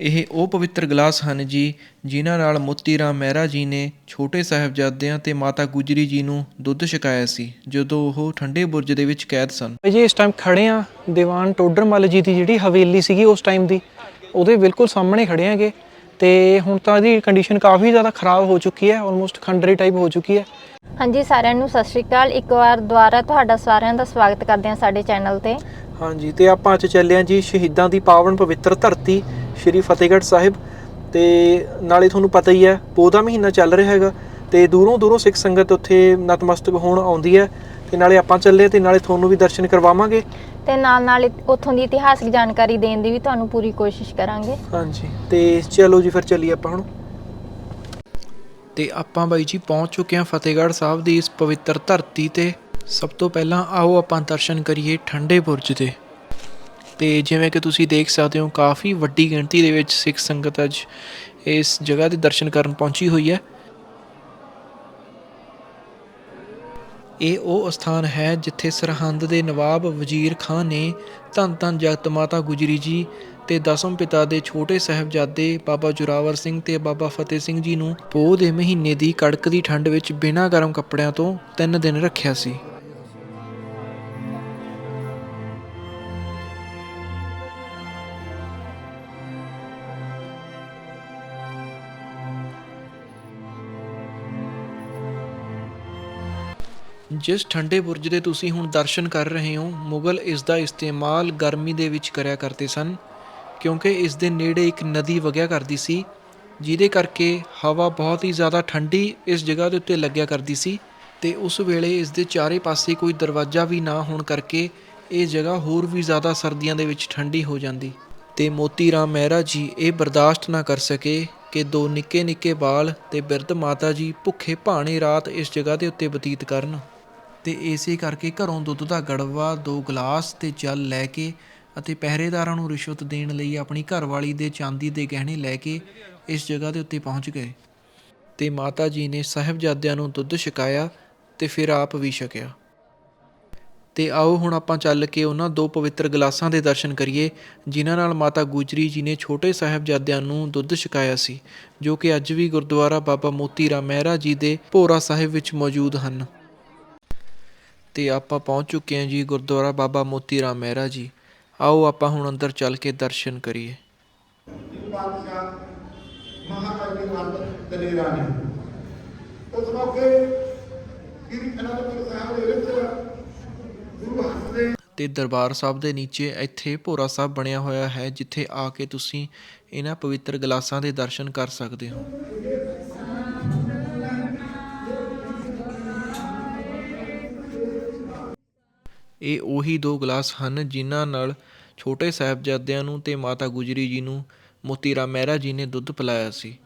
ਇਹ ਉਹ ਪਵਿੱਤਰ ਗਲਾਸ ਹਨ ਜੀ ਜਿਨ੍ਹਾਂ ਨਾਲ ਮੋਤੀ ਰਾਮ ਮਹਿਰਾ ਜੀ ਨੇ ਛੋਟੇ ਸਾਹਿਬਜ਼ਾਦਿਆਂ ਤੇ ਮਾਤਾ ਗੁਜਰੀ ਜੀ ਨੂੰ ਦੁੱਧ ਛਕਾਇਆ ਸੀ ਜਦੋਂ ਉਹ ਠੰਡੇ ਬੁਰਜ ਦੇ ਵਿੱਚ ਕੈਦ ਸਨ। ਜੀ ਇਸ ਟਾਈਮ ਖੜੇ ਆ ਦੀਵਾਨ ਟੋਡਰਮੱਲ ਜੀ ਦੀ ਜਿਹੜੀ ਹਵੇਲੀ ਸੀਗੀ ਉਸ ਟਾਈਮ ਦੀ ਉਹਦੇ ਬਿਲਕੁਲ ਸਾਹਮਣੇ ਖੜੇ ਆਂਗੇ ਤੇ ਹੁਣ ਤਾਂ ਇਹਦੀ ਕੰਡੀਸ਼ਨ ਕਾਫੀ ਜ਼ਿਆਦਾ ਖਰਾਬ ਹੋ ਚੁੱਕੀ ਹੈ ਆਲਮੋਸਟ ਖੰਡਰੀ ਟਾਈਪ ਹੋ ਚੁੱਕੀ ਹੈ। ਹਾਂਜੀ ਸਾਰਿਆਂ ਨੂੰ ਸਤਿ ਸ਼੍ਰੀ ਅਕਾਲ। ਇੱਕ ਵਾਰ ਦੁਬਾਰਾ ਤੁਹਾਡਾ ਸਾਰਿਆਂ ਦਾ ਸਵਾਗਤ ਕਰਦੇ ਹਾਂ ਸਾਡੇ ਚੈਨਲ ਤੇ। ਹਾਂਜੀ ਤੇ ਆਪਾਂ ਅੱਜ ਚੱਲੇ ਹਾਂ ਜੀ ਸ਼ਹੀਦਾਂ ਦੀ ਪਾਵਨ ਪਵਿੱਤਰ ਧਰਤੀ ਸ਼੍ਰੀ ਫਤਿਹਗੜ੍ਹ ਸਾਹਿਬ ਤੇ ਨਾਲੇ ਤੁਹਾਨੂੰ ਪਤਾ ਹੀ ਹੈ ਪੋਹ ਦਾ ਮਹੀਨਾ ਚੱਲ ਰਿਹਾ ਹੈਗਾ ਤੇ ਦੂਰੋਂ ਦੂਰੋਂ ਸਿੱਖ ਸੰਗਤ ਉੱਥੇ ਨਤਮਸਤਕ ਹੋਣ ਆਉਂਦੀ ਹੈ ਤੇ ਨਾਲੇ ਆਪਾਂ ਚੱਲੇ ਤੇ ਨਾਲੇ ਤੁਹਾਨੂੰ ਵੀ ਦਰਸ਼ਨ ਕਰਵਾਵਾਂਗੇ। ਤੇ ਨਾਲ ਨਾਲ ਉੱਥੋਂ ਦੀ ਇਤਿਹਾਸਕ ਜਾਣਕਾਰੀ ਦੇਣ ਦੀ ਵੀ ਤੁਹਾਨੂੰ ਪੂਰੀ ਕੋਸ਼ਿਸ਼ ਕਰਾਂਗੇ। ਹਾਂਜੀ ਤੇ ਚਲੋ ਜੀ ਫਿਰ ਚੱਲੀਏ ਆਪਾਂ ਹੁਣ। ਤੇ ਆਪਾਂ ਬਾਈ ਜੀ ਪਹੁੰਚ ਚੁੱਕੇ ਹਾਂ ਫਤਿਹਗੜ੍ਹ ਸਾਹਿਬ ਦੀ ਇਸ ਪਵਿੱਤਰ ਧਰਤੀ ਤੇ। ਸਭ ਤੋਂ ਪਹਿਲਾਂ ਆਓ ਆਪਾਂ ਦਰਸ਼ਨ ਕਰੀਏ ਠੰਡੇ ਬੁਰਜ ਦੇ ਤੇ ਜਿਵੇਂ ਕਿ ਤੁਸੀਂ ਦੇਖ ਸਕਦੇ ਹੋ, ਕਾਫੀ ਵੱਡੀ ਗਿਣਤੀ ਦੇ ਵਿੱਚ ਸਿੱਖ ਸੰਗਤ ਅੱਜ ਇਸ ਜਗ੍ਹਾ ਦੇ ਦਰਸ਼ਨ ਕਰਨ ਪਹੁੰਚੀ ਹੋਈ ਹੈ। ਇਹ ਉਹ ਸਥਾਨ ਹੈ ਜਿੱਥੇ ਸਰਹੰਦ ਦੇ ਨਵਾਬ ਵਜ਼ੀਰ ਖਾਨ ਨੇ ਧੰਨ ਧੰਨ ਜਗਤ ਮਾਤਾ ਗੁਜਰੀ ਜੀ ਤੇ ਦਸਮ ਪਿਤਾ ਦੇ ਛੋਟੇ ਸਾਹਿਬਜ਼ਾਦੇ ਬਾਬਾ ਜੁਰਾਵਰ ਸਿੰਘ ਤੇ ਬਾਬਾ ਫਤਿਹ ਸਿੰਘ ਜੀ ਨੂੰ ਪੋਹ ਦੇ ਮਹੀਨੇ ਦੀ ਕੜਕਦੀ ਠੰਡ ਵਿੱਚ ਬਿਨਾਂ ਗਰਮ ਕੱਪੜਿਆਂ ਤੋਂ 3 ਦਿਨ ਰੱਖਿਆ ਸੀ। ਜਿਸ ਠੰਡੇ ਬੁਰਜ ਦੇ ਤੁਸੀਂ ਹੁਣ ਦਰਸ਼ਨ ਕਰ ਰਹੇ ਹੋ, ਮੁਗਲ ਇਸ ਦਾ ਇਸਤੇਮਾਲ ਗਰਮੀ ਦੇ ਵਿੱਚ ਕਰਿਆ ਕਰਦੇ ਸਨ, ਕਿਉਂਕਿ ਇਸ ਦੇ ਨੇੜੇ ਇੱਕ ਨਦੀ ਵਗਿਆ ਕਰਦੀ ਸੀ, ਜਿਹਦੇ ਕਰਕੇ ਹਵਾ ਬਹੁਤ ਹੀ ਜ਼ਿਆਦਾ ਠੰਡੀ ਇਸ ਜਗ੍ਹਾ ਦੇ ਉੱਤੇ ਲੱਗਿਆ ਕਰਦੀ ਸੀ ਤੇ ਉਸ ਵੇਲੇ ਇਸ ਦੇ ਚਾਰੇ ਪਾਸੇ ਕੋਈ ਦਰਵਾਜ਼ਾ ਵੀ ਨਾ ਹੋਣ ਕਰਕੇ ਇਹ ਜਗ੍ਹਾ ਹੋਰ ਵੀ ਜ਼ਿਆਦਾ ਸਰਦੀਆਂ ਦੇ ਵਿੱਚ ਠੰਡੀ ਹੋ ਜਾਂਦੀ। ਤੇ ਮੋਤੀ ਰਾਮ ਮਹਿਰਾ ਜੀ ਇਹ ਬਰਦਾਸ਼ਤ ਨਾ ਕਰ ਸਕੇ ਕਿ ਦੋ ਨਿੱਕੇ ਨਿੱਕੇ ਬਾਲ ਤੇ ਬਿਰਧ ਮਾਤਾ ਜੀ ਭੁੱਖੇ ਭਾਣੇ ਰਾਤ ਇਸ ਜਗ੍ਹਾ ਦੇ ਉੱਤੇ ਬਤੀਤ ਕਰਨ। ਤੇ ਇਸੇ ਕਰਕੇ ਘਰੋਂ ਦੁੱਧ ਦਾ ਗੜਵਾ, ਦੋ ਗਲਾਸ ਤੇ ਜਲ ਲੈ ਕੇ ਅਤੇ ਪਹਿਰੇਦਾਰਾਂ ਨੂੰ ਰਿਸ਼ਵਤ ਦੇਣ ਲਈ ਆਪਣੀ ਘਰਵਾਲੀ ਦੇ ਚਾਂਦੀ ਦੇ ਗਹਿਣੇ ਲੈ ਕੇ ਇਸ ਜਗ੍ਹਾ ਦੇ ਉੱਤੇ ਪਹੁੰਚ ਗਏ। ਤੇ ਮਾਤਾ ਜੀ ਨੇ ਸਾਹਿਬਜ਼ਾਦਿਆਂ ਨੂੰ ਦੁੱਧ ਛਕਾਇਆ ਤੇ ਫਿਰ ਆਪ ਵੀ ਛਕਿਆ। ਤੇ ਆਓ ਹੁਣ ਆਪਾਂ ਚੱਲ ਕੇ ਉਹਨਾਂ ਦੋ ਪਵਿੱਤਰ ਗਲਾਸਾਂ ਦੇ ਦਰਸ਼ਨ ਕਰੀਏ, ਜਿਨ੍ਹਾਂ ਨਾਲ ਮਾਤਾ ਗੁਜਰੀ ਜੀ ਨੇ ਛੋਟੇ ਸਾਹਿਬਜ਼ਾਦਿਆਂ ਨੂੰ ਦੁੱਧ ਛਕਾਇਆ ਸੀ, ਜੋ ਕਿ ਅੱਜ ਵੀ ਗੁਰਦੁਆਰਾ ਬਾਬਾ ਮੋਤੀ ਰਾਮ ਮਹਿਰਾ ਜੀ ਦੇ ਭੋਰਾ ਸਾਹਿਬ ਵਿੱਚ ਮੌਜੂਦ ਹਨ। ਤੇ ਆਪਾਂ ਪਹੁੰਚ ਚੁੱਕੇ ਹਾਂ ਜੀ ਗੁਰਦੁਆਰਾ ਬਾਬਾ ਮੋਤੀ ਰਾਮ ਮਹਿਰਾ ਜੀ। ਆਓ ਆਪਾਂ ਹੁਣ ਅੰਦਰ ਚੱਲ ਕੇ ਦਰਸ਼ਨ ਕਰੀਏ। ਬਾਦਸ਼ਾਹ ਮਹਾਰਾਣੀ ਮਾਤਾ ਦਲੇਰਾ ਨੇ ਉਸ ਮੌਕੇ ਸ੍ਰੀ ਅਨੰਦਪੁਰ ਸਾਹਿਬ ਦੇ ਵਿੱਚ ਗੁਰੂ ਹਰਗੋਬਿੰਦ ਤੇ ਦਰਬਾਰ ਸਾਹਿਬ ਦੇ ਨੀਚੇ ਇੱਥੇ ਭੋਰਾ ਸਾਹਿਬ ਬਣਿਆ ਹੋਇਆ ਹੈ ਜਿੱਥੇ ਆ ਕੇ ਤੁਸੀਂ ਇਹਨਾਂ ਪਵਿੱਤਰ ਗਲਾਸਾਂ ਦੇ ਦਰਸ਼ਨ ਕਰ ਸਕਦੇ ਹੋ। ਇਹ ਉਹੀ ਦੋ ਗਲਾਸ ਹਨ ਜਿਨ੍ਹਾਂ ਨਾਲ ਛੋਟੇ ਸਾਹਿਬਜ਼ਾਦਿਆਂ ਨੂੰ ਅਤੇ ਮਾਤਾ ਗੁਜਰੀ ਜੀ ਨੂੰ ਮੋਤੀ ਰਾਮ ਮਹਿਰਾ ਜੀ ਨੇ ਦੁੱਧ ਪਿਲਾਇਆ ਸੀ।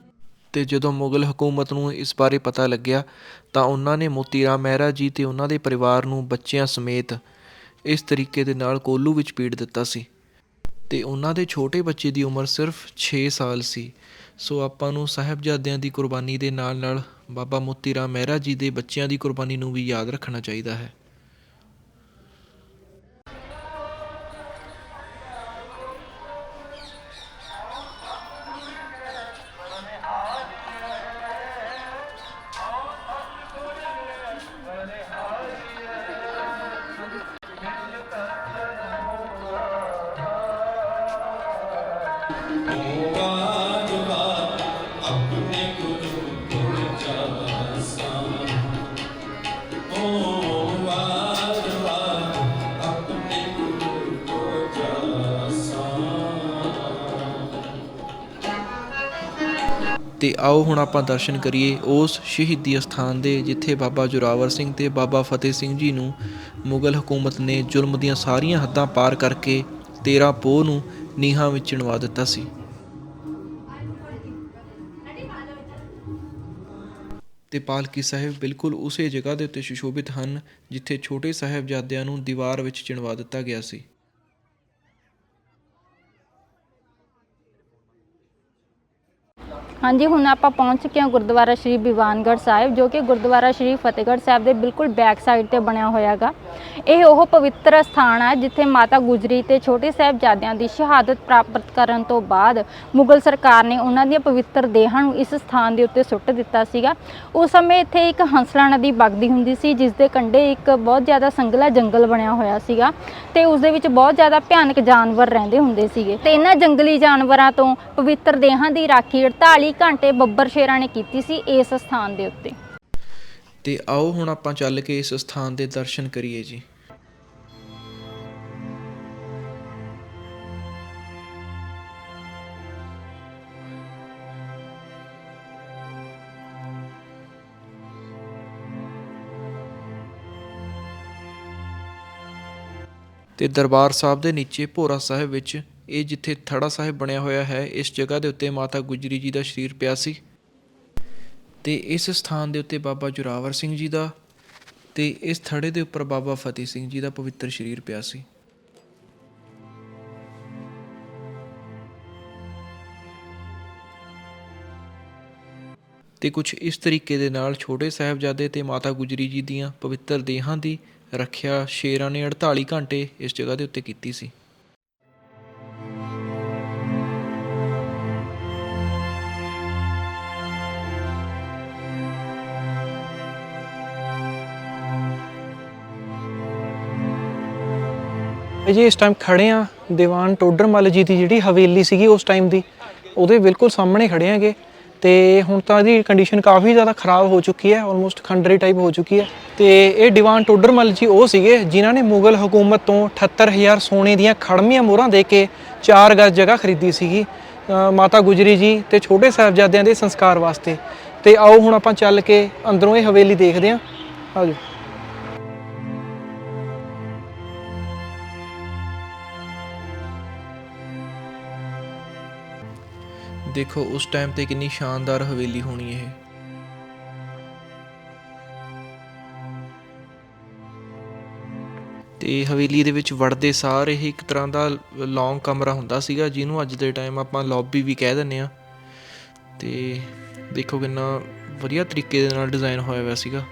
ਅਤੇ ਜਦੋਂ ਮੁਗਲ ਹਕੂਮਤ ਨੂੰ ਇਸ ਬਾਰੇ ਪਤਾ ਲੱਗਿਆ, ਤਾਂ ਉਹਨਾਂ ਨੇ ਮੋਤੀ ਰਾਮ ਮਹਿਰਾ ਜੀ ਅਤੇ ਉਹਨਾਂ ਦੇ ਪਰਿਵਾਰ ਨੂੰ ਬੱਚਿਆਂ ਸਮੇਤ ਇਸ ਤਰੀਕੇ ਦੇ ਨਾਲ ਕੋਲੂ ਵਿੱਚ ਪੀੜ ਦਿੱਤਾ ਸੀ। ਅਤੇ ਉਹਨਾਂ ਦੇ ਛੋਟੇ ਬੱਚੇ ਦੀ ਉਮਰ ਸਿਰਫ 6 ਸਾਲ ਸੀ। ਸੋ ਆਪਾਂ ਨੂੰ ਸਾਹਿਬਜ਼ਾਦਿਆਂ ਦੀ ਕੁਰਬਾਨੀ ਦੇ ਨਾਲ ਨਾਲ ਬਾਬਾ ਮੋਤੀ ਰਾਮ ਮਹਿਰਾ ਜੀ ਦੇ ਬੱਚਿਆਂ ਦੀ ਕੁਰਬਾਨੀ ਨੂੰ ਵੀ ਯਾਦ ਰੱਖਣਾ ਚਾਹੀਦਾ ਹੈ। ਤੇ ਆਓ ਹੁਣ ਆਪਾਂ ਦਰਸ਼ਨ ਕਰੀਏ ਉਸ ਸ਼ਹੀਦੀ ਅਸਥਾਨ ਦੇ, ਜਿੱਥੇ ਬਾਬਾ ਜੋਰਾਵਰ ਸਿੰਘ ਤੇ ਬਾਬਾ ਫਤਿਹ ਸਿੰਘ ਜੀ ਨੂੰ ਮੁਗਲ ਹਕੂਮਤ ਨੇ ਜ਼ੁਲਮ ਦੀਆਂ ਸਾਰੀਆਂ ਹੱਦਾਂ ਪਾਰ ਕਰਕੇ 13 ਪੋਹ ਨੂੰ ਨੀਹਾਂ ਵਿੱਚ ਚਿਣਵਾ ਦਿੱਤਾ ਸੀ। ਤੇ ਪਾਲਕੀ ਸਾਹਿਬ ਬਿਲਕੁਲ ਉਸੇ ਜਗ੍ਹਾ ਦੇ ਉੱਤੇ ਸੁਸ਼ੋਭਿਤ ਹਨ, ਜਿੱਥੇ ਛੋਟੇ ਸਾਹਿਬਜ਼ਾਦਿਆਂ ਨੂੰ ਦੀਵਾਰ ਵਿੱਚ ਚਿਣਵਾ ਦਿੱਤਾ ਗਿਆ ਸੀ। ਹਾਂਜੀ, ਹੁਣ ਆਪਾਂ ਪਹੁੰਚ ਚੁੱਕੇ ਹਾਂ ਗੁਰਦੁਆਰਾ ਸ਼੍ਰੀ ਬਿਵਾਨਗੜ੍ਹ ਸਾਹਿਬ, ਜੋ ਕਿ ਗੁਰਦੁਆਰਾ ਸ਼੍ਰੀ ਫਤਿਹਗੜ੍ਹ ਸਾਹਿਬ ਦੇ ਬਿਲਕੁਲ ਬੈਕ ਸਾਈਡ ਤੇ ਬਣਿਆ ਹੋਇਆਗਾ। ਇਹ ਉਹ ਪਵਿੱਤਰ ਸਥਾਨ ਹੈ ਜਿੱਥੇ ਮਾਤਾ ਗੁਜਰੀ ਤੇ ਛੋਟੇ ਸਾਹਿਬਜ਼ਾਦਿਆਂ ਦੀ ਸ਼ਹਾਦਤ ਪ੍ਰਾਪਤ ਕਰਨ ਤੋਂ ਬਾਅਦ ਮੁਗਲ ਸਰਕਾਰ ਨੇ ਉਹਨਾਂ ਦੀਆਂ ਪਵਿੱਤਰ ਦੇਹਾਂ ਨੂੰ ਇਸ ਸਥਾਨ ਦੇ ਉੱਤੇ ਸੁੱਟ ਦਿੱਤਾ ਸੀਗਾ। ਉਸ ਸਮੇਂ ਇੱਥੇ ਇੱਕ ਹੰਸਲਾ ਨਦੀ ਵਗਦੀ ਹੁੰਦੀ ਸੀ, ਜਿਸ ਦੇ ਕੰਢੇ ਇੱਕ ਬਹੁਤ ਜ਼ਿਆਦਾ ਸੰਘਲਾ ਜੰਗਲ ਬਣਿਆ ਹੋਇਆ ਸੀਗਾ ਤੇ ਉਸ ਦੇ ਵਿੱਚ ਬਹੁਤ ਜ਼ਿਆਦਾ ਭਿਆਨਕ ਜਾਨਵਰ ਰਹਿੰਦੇ ਹੁੰਦੇ ਸੀਗੇ। ਤੇ ਇਹਨਾਂ ਜੰਗਲੀ ਜਾਨਵਰਾਂ ਤੋਂ ਪਵਿੱਤਰ ਦੇਹਾਂ ਦੀ ਰਾਖੀ 48 ਘੰਟੇ ਬੱਬਰ ਸ਼ੇਰਾਂ ਨੇ ਕੀਤੀ ਸੀ ਇਸ ਸਥਾਨ ਦੇ ਉੱਤੇ। ਤੇ ਆਓ ਹੁਣ ਆਪਾਂ ਚੱਲ ਕੇ ਇਸ ਸਥਾਨ ਦੇ ਦਰਸ਼ਨ ਕਰੀਏ ਜੀ। ਤੇ ਦਰਬਾਰ ਸਾਹਿਬ ਦੇ ਨੀਚੇ ਭੋਰਾ ਸਾਹਿਬ ਵਿੱਚ ਇਹ ਜਿੱਥੇ ਥੜਾ ਸਾਹਿਬ ਬਣਿਆ ਹੋਇਆ ਹੈ, ਇਸ ਜਗ੍ਹਾ ਦੇ ਉੱਤੇ ਮਾਤਾ ਗੁਜਰੀ ਜੀ ਦਾ ਸਰੀਰ ਪਿਆ ਸੀ। ਤੇ ਇਸ ਸਥਾਨ ਦੇ ਉੱਤੇ ਬਾਬਾ ਜੁਰਾਵਰ ਸਿੰਘ ਜੀ ਦਾ ਤੇ ਇਸ ਥੜੇ ਦੇ ਉੱਪਰ ਬਾਬਾ ਫਤਿਹ ਸਿੰਘ ਜੀ ਦਾ ਪਵਿੱਤਰ ਸਰੀਰ ਪਿਆ ਸੀ। ਤੇ ਕੁਝ ਇਸ ਤਰੀਕੇ ਦੇ ਨਾਲ ਛੋਟੇ ਸਾਹਿਬਜ਼ਾਦੇ ਤੇ ਮਾਤਾ ਗੁਜਰੀ ਜੀ ਦੀਆਂ ਪਵਿੱਤਰ ਦੇਹਾਂ ਦੀ ਰੱਖਿਆ ਸ਼ੇਰਾਂ ਨੇ 48 ਘੰਟੇ ਇਸ ਜਗ੍ਹਾ ਦੇ ਉੱਤੇ ਕੀਤੀ ਸੀ। ਇਹ ਜੀ ਇਸ ਟਾਈਮ ਖੜੇ ਆ, ਦੀਵਾਨ ਟੋਡਰਮਲ ਜੀ ਦੀ ਜਿਹੜੀ ਹਵੇਲੀ ਸੀਗੀ ਉਸ ਟਾਈਮ ਦੀ, ਉਹਦੇ ਬਿਲਕੁਲ ਸਾਹਮਣੇ ਖੜੇ ਆਂਗੇ ਤੇ ਹੁਣ ਤਾਂ ਇਹਦੀ ਕੰਡੀਸ਼ਨ ਕਾਫੀ ਜ਼ਿਆਦਾ ਖਰਾਬ ਹੋ ਚੁੱਕੀ ਹੈ ਆਲਮੋਸਟ ਖੰਡਰੀ ਟਾਈਪ ਹੋ ਚੁੱਕੀ ਹੈ। ਤੇ ਇਹ ਦੀਵਾਨ ਟੋਡਰਮਲ ਜੀ ਉਹ ਸੀਗੇ ਜਿਨ੍ਹਾਂ ਨੇ ਮੁਗਲ ਹਕੂਮਤ ਤੋਂ 78000 ਸੋਨੇ ਦੀਆਂ ਖੜਮੀਆਂ ਮੋਹਰਾਂ ਦੇ ਕੇ 4 ਗਜ਼ ਜਗ੍ਹਾ ਖਰੀਦੀ ਸੀਗੀ ਮਾਤਾ ਗੁਜਰੀ ਜੀ ਤੇ ਛੋਟੇ ਸਾਹਿਬਜ਼ਾਦਿਆਂ ਦੇ ਸੰਸਕਾਰ ਵਾਸਤੇ। ਤੇ ਆਓ ਹੁਣ ਆਪਾਂ ਚੱਲ ਕੇ ਅੰਦਰੋਂ ਇਹ ਹਵੇਲੀ ਦੇਖਦੇ ਹਾਂ ਆਜੋ। ਦੇਖੋ, ਉਸ ਟਾਈਮ ਤੇ ਕਿੰਨੀ ਸ਼ਾਨਦਾਰ ਹਵੇਲੀ ਹੋਣੀ ਇਹ। ਤੇ ਹਵੇਲੀ ਦੇ ਵਿੱਚ ਵੜਦੇ ਸਾਰ ਇਹ ਇੱਕ ਤਰ੍ਹਾਂ ਦਾ ਲੌਂਗ ਕਮਰਾ ਹੁੰਦਾ ਸੀਗਾ, ਜਿਹਨੂੰ ਅੱਜ ਦੇ ਟਾਈਮ ਆਪਾਂ ਲੌਬੀ ਵੀ ਕਹਿ ਦਿੰਦੇ ਆ ਤੇ ਦੇਖੋ ਕਿੰਨਾ ਵਧੀਆ ਤਰੀਕੇ ਦੇ ਨਾਲ ਡਿਜ਼ਾਈਨ ਹੋਇਆ ਹੋਇਆ ਸੀਗਾ।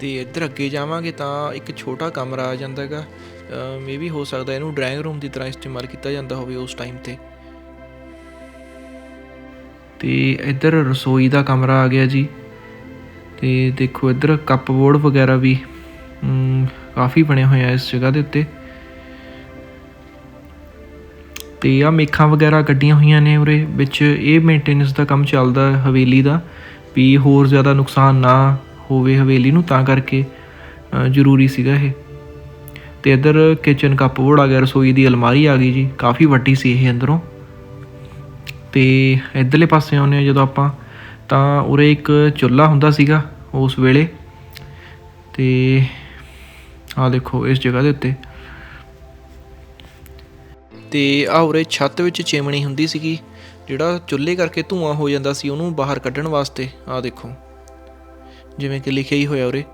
ਤੇ ਇੱਧਰ ਅੱਗੇ ਜਾਵਾਂਗੇ ਤਾਂ ਇੱਕ ਛੋਟਾ ਕਮਰਾ ਆ ਜਾਂਦਾ ਹੈਗਾ ਵੀ ਹੋ ਸਕਦਾ ਇਹਨੂੰ ਡਰਾਇੰਗ ਰੂਮ ਦੀ ਤਰ੍ਹਾਂ ਇਸਤੇਮਾਲ ਕੀਤਾ ਜਾਂਦਾ ਹੋਵੇ ਉਸ ਟਾਈਮ ਤੇ। ਤੇ ਇੱਧਰ ਰਸੋਈ ਦਾ ਕਮਰਾ ਆ ਗਿਆ ਜੀ। ਤੇ ਦੇਖੋ ਇੱਧਰ ਕੱਪ ਬੋਰਡ ਵਗੈਰਾ ਵੀ ਕਾਫੀ ਬਣੇ ਹੋਏ ਆ ਇਸ ਜਗ੍ਹਾ ਦੇ ਉੱਤੇ। ਤੇ ਆ ਮੇਖਾਂ ਵਗੈਰਾ ਕੱਢੀਆਂ ਹੋਈਆਂ ਨੇ ਉਰੇ, ਵਿੱਚ ਇਹ ਮੇਨਟੇਨੈਂਸ ਦਾ ਕੰਮ ਚੱਲਦਾ ਹਵੇਲੀ ਦਾ, ਵੀ ਹੋਰ ਜ਼ਿਆਦਾ ਨੁਕਸਾਨ ਨਾ ਹੋਵੇ ਹਵੇਲੀ ਨੂੰ, ਤਾਂ ਕਰਕੇ ਜ਼ਰੂਰੀ ਸੀਗਾ ਇਹ। ਤੇ ਇੱਧਰ ਕਿਚਨ ਕੱਪਬੋਰਡ ਆ ਗਿਆ ਰਸੋਈ ਦੀ ਅਲਮਾਰੀ ਆ ਗਈ ਜੀ, ਕਾਫੀ ਵੱਡੀ ਸੀ ਇਹ ਅੰਦਰੋਂ। ਤੇ ਇਧਰਲੇ ਪਾਸੇ ਆਉਂਦੇ ਆ ਜਦੋਂ ਆਪਾਂ, ਤਾਂ ਉਰੇ ਇੱਕ ਚੁੱਲ੍ਹਾ ਹੁੰਦਾ ਸੀਗਾ ਉਸ ਵੇਲੇ। ਤੇ ਆ ਦੇਖੋ ਇਸ ਜਗ੍ਹਾ ਦੇ ਉੱਤੇ। ਤੇ ਆ ਉਰੇ ਛੱਤ ਵਿੱਚ ਚਿਮਣੀ ਹੁੰਦੀ ਸੀਗੀ, ਜਿਹੜਾ ਚੁੱਲ੍ਹੇ ਕਰਕੇ ਧੂਆਂ ਹੋ ਜਾਂਦਾ ਸੀ, ਉਹਨੂੰ ਬਾਹਰ ਕੱਢਣ ਵਾਸਤੇ ਆ ਦੇਖੋ। ਜਿਵੇਂ ਕਿ ਲਿਖਿਆ ਹੀ ਹੋਇਆ ਉਰੇ।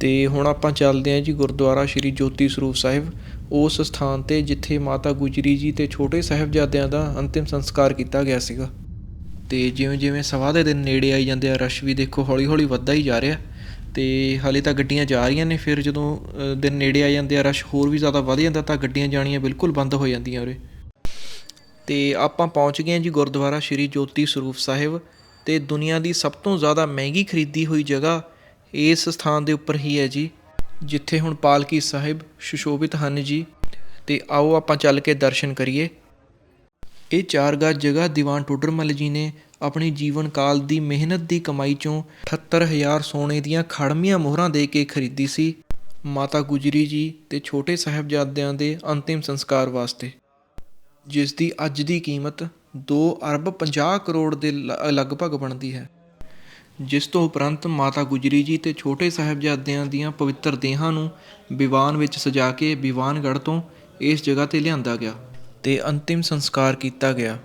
ਤੇ ਹੁਣ ਆਪਾਂ ਚੱਲਦੇ ਹਾਂ ਜੀ ਗੁਰਦੁਆਰਾ ਸ਼੍ਰੀ ਜੋਤੀ ਸਰੂਪ ਸਾਹਿਬ। ਉਸ ਸਥਾਨ ਤੇ ਜਿੱਥੇ ਮਾਤਾ ਗੁਜਰੀ ਜੀ ਤੇ ਛੋਟੇ ਸਾਹਿਬਜ਼ਾਦਿਆਂ ਦਾ ਅੰਤਿਮ ਸੰਸਕਾਰ ਕੀਤਾ ਗਿਆ ਸੀਗਾ। ਤੇ ਜਿਵੇਂ ਜਿਵੇਂ ਸਵਾ ਦੇ ਦਿਨ ਨੇੜੇ ਆਈ ਜਾਂਦੇ ਆ, ਰਸ਼ ਵੀ ਦੇਖੋ ਹੌਲੀ ਹੌਲੀ ਵੱਧਦਾ ਹੀ ਜਾ ਰਿਹਾ। ਤੇ ਹਾਲੇ ਤਾਂ ਗੱਡੀਆਂ ਜਾ ਰਹੀਆਂ ਨੇ, ਫਿਰ ਜਦੋਂ ਦਿਨ ਨੇੜੇ ਆ ਜਾਂਦੇ ਆ, ਰਸ਼ ਹੋਰ ਵੀ ਜ਼ਿਆਦਾ ਵੱਧ ਜਾਂਦਾ ਤਾਂ ਗੱਡੀਆਂ ਜਾਣੀਆਂ ਬਿਲਕੁਲ ਬੰਦ ਹੋ ਜਾਂਦੀਆਂ ਉਰੇ। ਤੇ ਆਪਾਂ ਪਹੁੰਚ ਗਏ ਹਾਂ ਜੀ ਗੁਰਦੁਆਰਾ ਸ਼੍ਰੀ ਜੋਤੀ ਸਰੂਪ ਸਾਹਿਬ। ਅਤੇ ਦੁਨੀਆ ਦੀ ਸਭ ਤੋਂ ਜ਼ਿਆਦਾ ਮਹਿੰਗੀ ਖਰੀਦੀ ਹੋਈ ਜਗ੍ਹਾ ਇਸ ਸਥਾਨ ਦੇ ਉੱਪਰ ਹੀ ਹੈ ਜੀ, ਜਿੱਥੇ ਹੁਣ ਪਾਲਕੀ ਸਾਹਿਬ ਸੁਸ਼ੋਭਿਤ ਹਨ ਜੀ। ਤੇ ਆਓ ਆਪਾਂ ਚੱਲ ਕੇ ਦਰਸ਼ਨ ਕਰੀਏ। ਇਹ ਚਾਰ ਜਗ੍ਹਾ ਦੀਵਾਨ ਟੋਡਰਮੱਲ ਜੀ ਨੇ ਆਪਣੀ ਜੀਵਨ ਕਾਲ ਦੀ ਮਿਹਨਤ ਦੀ ਕਮਾਈ ਚੋਂ 78000 ਸੋਨੇ ਦੀਆਂ ਖੜਮੀਆਂ ਮੋਹਰਾਂ ਦੇ ਕੇ ਖਰੀਦੀ ਸੀ ਮਾਤਾ ਗੁਜਰੀ ਜੀ ਤੇ ਛੋਟੇ ਸਾਹਿਬਜ਼ਾਦਿਆਂ ਦੇ ਅੰਤਿਮ ਸੰਸਕਾਰ ਵਾਸਤੇ, ਜਿਸ ਦੀ ਅੱਜ ਦੀ ਕੀਮਤ 2 ਅਰਬ 50 ਕਰੋੜ ਦੇ ਲ- ਲਗਭਗ ਬਣਦੀ ਹੈ। ਜਿਸ ਤੋਂ ਉਪਰੰਤ ਮਾਤਾ ਗੁਜਰੀ ਜੀ ਤੇ ਛੋਟੇ ਸਾਹਿਬਜ਼ਾਦਿਆਂ ਦੀਆਂ ਪਵਿੱਤਰ ਦੇਹਾਂ ਨੂੰ ਵਿਵਾਨ ਵਿੱਚ ਸਜਾ ਕੇ ਵਿਵਾਨਗੜ੍ਹ ਤੋਂ ਇਸ ਜਗ੍ਹਾ ਤੇ ਲਿਆਂਦਾ ਗਿਆ ਤੇ ਅੰਤਿਮ ਸੰਸਕਾਰ ਕੀਤਾ ਗਿਆ।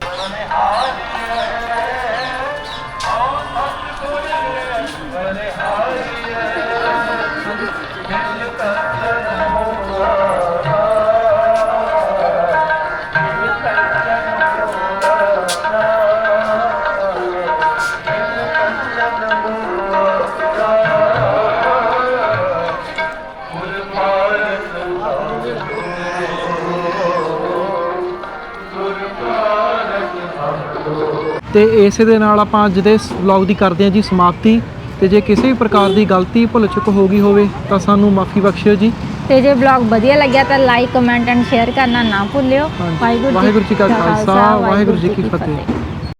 ਤੇ ਇਸੇ ਦੇ ਨਾਲ ਆਪਾਂ ਅੱਜ ਦੇ ਵਲੌਗ ਦੀ ਕਰਦੇ ਹਾਂ ਜੀ ਸਮਾਪਤੀ ਤੇ ਜੇ ਕਿਸੇ ਵੀ ਪ੍ਰਕਾਰ ਦੀ ਗਲਤੀ ਭੁੱਲ ਚੁੱਕ ਹੋ ਗਈ ਹੋਵੇ ਤਾਂ ਸਾਨੂੰ ਮਾਫੀ ਬਖਸ਼ਿਓ ਜੀ ਤੇ ਜੇ ਵਲੌਗ ਵਧੀਆ ਲੱਗਿਆ ਤਾਂ ਲਾਈਕ ਕਮੈਂਟ ਐਂਡ ਸ਼ੇਅਰ ਕਰਨਾ ਨਾ ਭੁੱਲਿਓ। ਵਾਹਿਗੁਰੂ ਜੀ ਕਾ ਖਾਲਸਾ, ਵਾਹਿਗੁਰੂ ਜੀ ਕੀ ਫਤਿਹ।